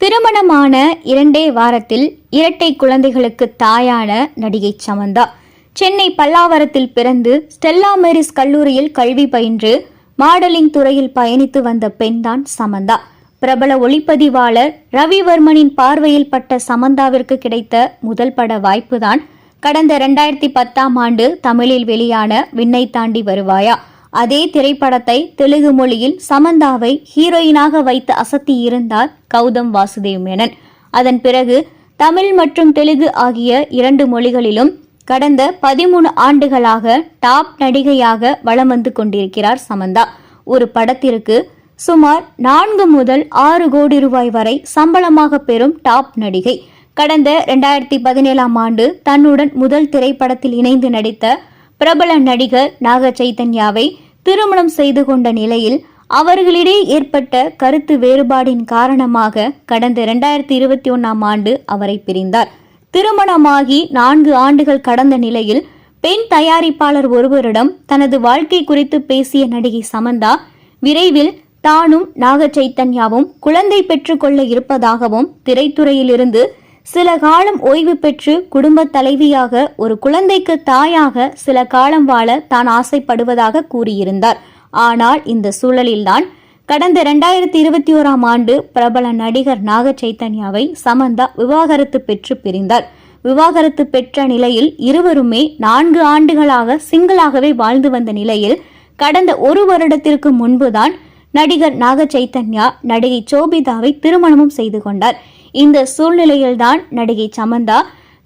திருமணமான இரண்டே வாரத்தில் இரட்டை குழந்தைகளுக்கு தாயான நடிகை சமந்தா. சென்னை பல்லாவரத்தில் பிறந்து ஸ்டெல்லா மேரிஸ் கல்லூரியில் கல்வி பயின்று மாடலிங் துறையில் பயணித்து வந்த பெண்தான் சமந்தா. பிரபல ஒளிப்பதிவாளர் ரவிவர்மனின் பார்வையில் பட்ட சமந்தாவிற்கு கிடைத்த முதல் பட வாய்ப்புதான் கடந்த இரண்டாயிரத்தி பத்தாம் ஆண்டு தமிழில் வெளியான விண்ணை தாண்டி வருவாயா. அதே திரைப்படத்தை தெலுங்கு மொழியில் சமந்தாவை ஹீரோயினாக வைத்து அசத்தி இருந்தார் கௌதம் வாசுதேவ் மேனன். அதன் பிறகு தமிழ் மற்றும் தெலுங்கு ஆகிய இரண்டு மொழிகளிலும் கடந்த பதிமூணு ஆண்டுகளாக டாப் நடிகையாக வலம் வந்து கொண்டிருக்கிறார் சமந்தா. ஒரு படத்திற்கு சுமார் நான்கு முதல் ஆறு கோடி ரூபாய் வரை சம்பளமாக பெறும் டாப் நடிகை. கடந்த ரெண்டாயிரத்தி பதினேழாம் ஆண்டு தன்னுடன் முதல் திரைப்படத்தில் இணைந்து நடித்த பிரபல நடிகர் நாக சைத்தன்யாவை திருமணம் செய்து கொண்ட நிலையில் அவர்களிடையே ஏற்பட்ட கருத்து வேறுபாடின் காரணமாக கடந்த இரண்டாயிரத்தி இருபத்தி ஒன்னாம் ஆண்டு அவரை பிரிந்தார். திருமணமாகி நான்கு ஆண்டுகள் கடந்த நிலையில் பெண் தயாரிப்பாளர் ஒருவரிடம் தனது வாழ்க்கை குறித்து பேசிய நடிகை சமந்தா விரைவில் தானும் நாக சைத்தன்யாவும் குழந்தை பெற்றுக்கொள்ள இருப்பதாகவும் திரைத்துறையிலிருந்து சில காலம் ஓய்வு பெற்று குடும்ப தலைவியாக ஒரு குழந்தைக்கு தாயாக சில காலம் வாழ தான் ஆசைப்படுவதாக கூறியிருந்தார். ஆனால் இந்த சூழலில்தான் கடந்த இரண்டாயிரத்தி இருபத்தி ஓராம் ஆண்டு பிரபல நடிகர் நாக சைத்தன்யாவை சமந்தா விவாகரத்து பெற்று பிரிந்தார். விவாகரத்து பெற்ற நிலையில் இருவருமே நான்கு ஆண்டுகளாக சிங்கிளாகவே வாழ்ந்து வந்த நிலையில் கடந்த ஒரு வருடத்திற்கு முன்புதான் நடிகர் நாக சைத்தன்யா நடிகை சோபிதாவை திருமணமும் செய்து கொண்டார். இந்த சூழ்நிலையில்தான் நடிகை சமந்தா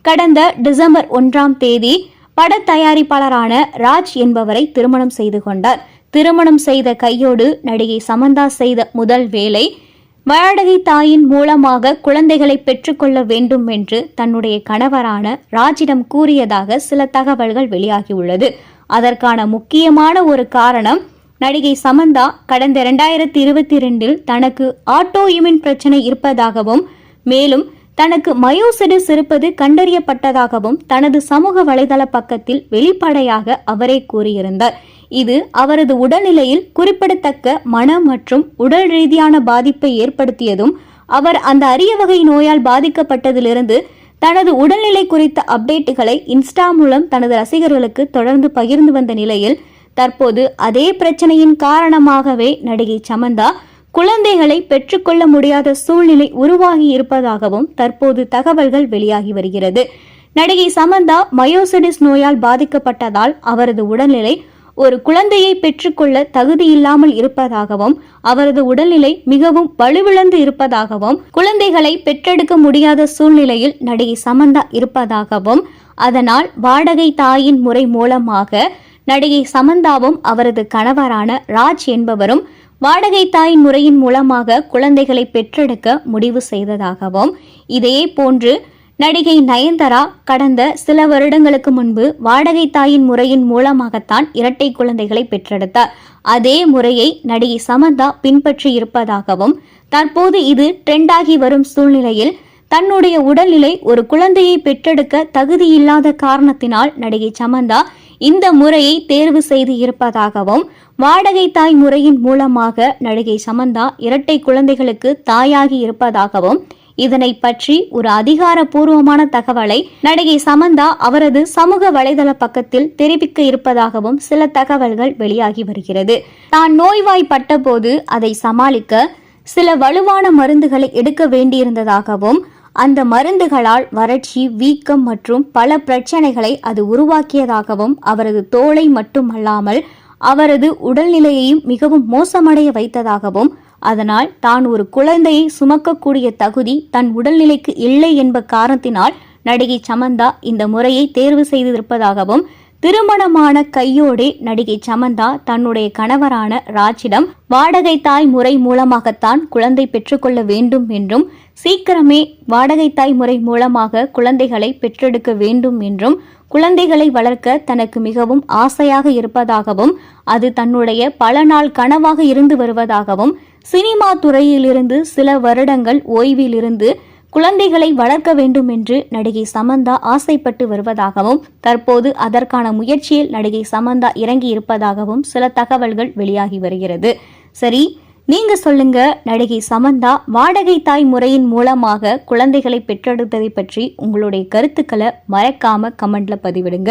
கடந்த டிசம்பர் ஒன்றாம் தேதி பட தயாரிப்பாளரான ராஜ் என்பவரை திருமணம் செய்து கொண்டார். திருமணம் செய்த கையோடு நடிகை சமந்தா செய்த முதல் வேலை வாடகை தாயின் மூலமாக குழந்தைகளை பெற்றுக்கொள்ள வேண்டும் என்று தன்னுடைய கணவரான ராஜிடம் கூறியதாக சில தகவல்கள் வெளியாகியுள்ளது. அதற்கான முக்கியமான ஒரு காரணம் நடிகை சமந்தா கடந்த இரண்டாயிரத்தி இருபத்தி ரெண்டில் தனக்கு ஆட்டோ இமின் பிரச்சனை இருப்பதாகவும் மேலும் தனக்கு மயோசிடிஸ் இருப்பது கண்டறியப்பட்டதாகவும் தனது சமூக வலைதள பக்கத்தில் வெளிப்படையாக அவரே கூறியிருந்தார். இது அவரது உடல்நிலையில் குறிப்பிடத்தக்க மன மற்றும் உடல் ரீதியான பாதிப்பை ஏற்படுத்தியதும் அவர் அந்த அரிய வகை நோயால் பாதிக்கப்பட்டதிலிருந்து தனது உடல்நிலை குறித்த அப்டேட்டுகளை இன்ஸ்டா மூலம் தனது ரசிகர்களுக்கு தொடர்ந்து பகிர்ந்து வந்த நிலையில் தற்போது அதே பிரச்சனையின் காரணமாகவே நடிகை சமந்தா குழந்தைகளை பெற்றுக்கொள்ள முடியாத சூழ்நிலை உருவாகி இருப்பதாகவும் தற்போது தகவல்கள் வெளியாகி வருகிறது. நடிகை சமந்தா மயோசிடிஸ் நோயால் பாதிக்கப்பட்டதால் அவரது உடல்நிலை ஒரு குழந்தையை பெற்றுக்கொள்ள தகுதியில்லாமல் இருப்பதாகவும் அவரது உடல்நிலை மிகவும் வலுவிழந்து இருப்பதாகவும் குழந்தைகளை பெற்றெடுக்க முடியாத சூழ்நிலையில் நடிகை சமந்தா இருப்பதாகவும் அதனால் வாடகை தாயின் முறை மூலமாக நடிகை சமந்தாவும் அவரது கணவரான ராஜ் என்பவரும் வாடகை தாயின் முறையின் மூலமாக குழந்தைகளை பெற்றெடுக்க முடிவு செய்ததாகவும் இதே போன்று நடிகை நயன்தாரா கடந்த சில வருடங்களுக்கு முன்பு வாடகை தாயின் முறையின் மூலமாகத்தான் இரட்டை குழந்தைகளை பெற்றெடுத்தார். அதே முறையை நடிகை சமந்தா பின்பற்றி இருப்பதாகவும் தற்போது இது ட்ரெண்டாகி வரும் சூழ்நிலையில் தன்னுடைய உடல்நிலை ஒரு குழந்தையை பெற்றெடுக்க தகுதியில்லாத காரணத்தினால் நடிகை சமந்தா இந்த முறையை தேர்வு செய்து இருப்பதாகவும் வாடகை தாய் முறையின் மூலமாக நடிகை சமந்தா இரட்டை குழந்தைகளுக்கு தாயாகி இருப்பதாகவும் இதனை பற்றி ஒரு அதிகாரப்பூர்வமான தகவலை நடிகை சமந்தா அவரது சமூக வலைதள பக்கத்தில் தெரிவிக்க இருப்பதாகவும் சில தகவல்கள் வெளியாகி வருகிறது. தான் நோய்வாய்ப்பட்ட போது அதை சமாளிக்க சில வலுவான மருந்துகளை எடுக்க வேண்டியிருந்ததாகவும் அந்த மருந்துகளால் வறட்சி வீக்கம் மற்றும் பல பிரச்சனைகளை அது உருவாக்கியதாகவும் அவரது தோலை மட்டுமல்லாமல் அவரது உடல்நிலையையும் மிகவும் மோசமடைய வைத்ததாகவும் அதனால் தான் ஒரு குழந்தையை சுமக்கக்கூடிய தகுதி தன் உடல்நிலைக்கு இல்லை என்ப காரணத்தினால் நடிகை சமந்தா இந்த முறையை தேர்வு செய்திருப்பதாகவும் திருமணமான கையோடே நடிகை சமந்தா தன்னுடைய கணவரான ராஜிடம் வாடகை தாய் முறை மூலமாகத்தான் குழந்தை பெற்றுக்கொள்ள வேண்டும் என்றும் சீக்கிரமே வாடகை தாய் முறை மூலமாக குழந்தைகளை பெற்றெடுக்க வேண்டும் என்றும் குழந்தைகளை வளர்க்க தனக்கு மிகவும் ஆசையாக இருப்பதாகவும் அது தன்னுடைய பல நாள் கனவாக இருந்து வருவதாகவும் சினிமா துறையிலிருந்து சில வருடங்கள் ஓய்விலிருந்து குழந்தைகளை வளர்க்க வேண்டும் என்று நடிகை சமந்தா ஆசைப்பட்டு வருவதாகவும் தற்போது அதற்கான முயற்சியில் நடிகை சமந்தா இறங்கி இருப்பதாகவும் சில தகவல்கள் வெளியாகி வருகிறது. சரி நீங்க சொல்லுங்க நடிகை சமந்தா வாடகை தாய் முறையின் மூலமாக குழந்தைகளை பெற்றெடுத்ததை பற்றி உங்களுடைய கருத்துக்களை மறக்காம கமெண்ட்ல பதிவிடுங்க.